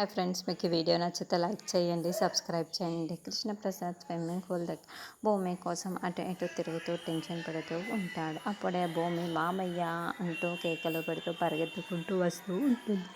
Hi friends మీకు ఈ video నచ్చితే లైక్ చేయండి సబ్స్క్రైబ్ చేయండి. కృష్ణప్రసాద్ స్విమ్మింగ్ పూల్ దగ్గర భూమి కోసం అటు ఇటు తిరుగుతూ టెన్షన్ పడుతూ ఉంటాడు. అప్పుడే భూమి మామయ్య అంటూ కేకలు పెడుతూ పరిగెత్తుకుంటూ వస్తూ ఉంటుంది.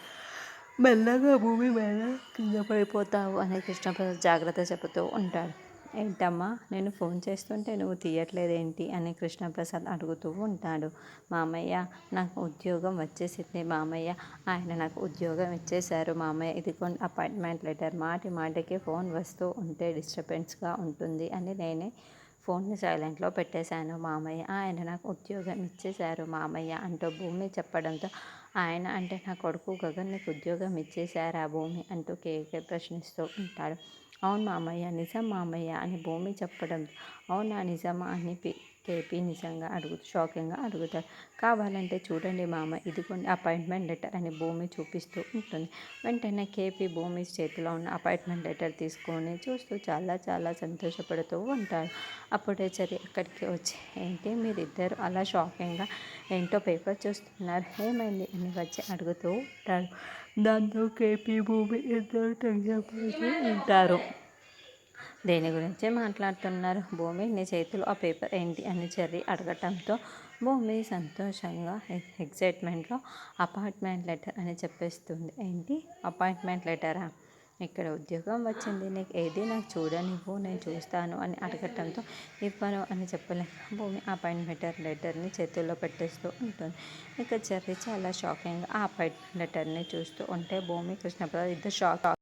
మెల్లగా భూమి మీద కింద పడిపోతావు అని కృష్ణప్రసాద్ జాగ్రత్త చెబుతూ ఉంటాడు. ఏంటమ్మా నేను ఫోన్ చేస్తుంటే నువ్వు తీయట్లేదేంటి? అని కృష్ణప్రసాద్ అడుగుతూ ఉంటాడు. మామయ్య నాకు ఉద్యోగం వచ్చేసింది. మామయ్య ఆయన నాకు ఉద్యోగం ఇచ్చేశారు. మామయ్య ఇది కొన్ని అపాయింట్మెంట్ లెటర్. మాటి మాటికి ఫోన్ వస్తూ ఉంటే డిస్టర్బెన్స్గా ఉంటుంది అని నేనే ఫోన్ని సైలెంట్లో పెట్టేశాను. మామయ్య ఆయన నాకు ఉద్యోగం ఇచ్చేశారు మామయ్య అంటూ భూమి చెప్పడంతో ఆయన అంటే నా కొడుకు గగన్ నీకు ఉద్యోగం ఇచ్చేశారా భూమి అంటూ కేకే ప్రశ్నిస్తూ ఉంటాడు. అవును మామయ్య నిజం మామయ్య అని భూమి చెప్పడం అవునా నిజమా అని కేపీ నిజంగా అడుగుతూ షాకింగ్గా అడుగుతారు కావాలంటే చూడండి మామ ఇదిగోండి అపాయింట్మెంట్ లెటర్ అని భూమి చూపిస్తూ ఉంటుంది. వెంటనే కేపీ భూమి చేతిలో ఉన్న అపాయింట్మెంట్ లెటర్ తీసుకొని చూస్తూ చాలా చాలా సంతోషపడుతూ ఉంటారు అప్పుడే సరే అక్కడికి వచ్చి ఏంటి మీరిద్దరు అలా షాకింగ్గా ఏంటో పేపర్ చూస్తున్నారు? ఏమైంది అని వచ్చి అడుగుతూ ఉంటారు దాంతో కేపీ భూమి ఇద్దరు టెన్షన్ ఉంటారు. దేని గురించి మాట్లాడుతున్నారు? భూమి నీ చేతిలో ఆ పేపర్ ఏంటి అని చెర్రి అడగటంతో భూమి సంతోషంగా ఎగ్జైట్మెంట్లో అపాయింట్మెంట్ లెటర్ అని చెప్పేస్తుంది. ఏంటి? అపాయింట్మెంట్ లెటరా ఇక్కడ ఉద్యోగం వచ్చింది. నీకు ఏది నాకు చూడనివ్వు నేను చూస్తాను అని అడగటంతో ఇవ్వను అని చెప్పలేను భూమి అపాయింట్మెంట్ లెటర్ని చేతుల్లో పెట్టేస్తూ ఉంటుంది. ఇక చెర్రి చాలా షాకింగ్గా ఆ అపాయింట్మెంట్ లెటర్ని చూస్తూ ఉంటే భూమి కృష్ణప్రసాద్ ఇద్దరు షాక్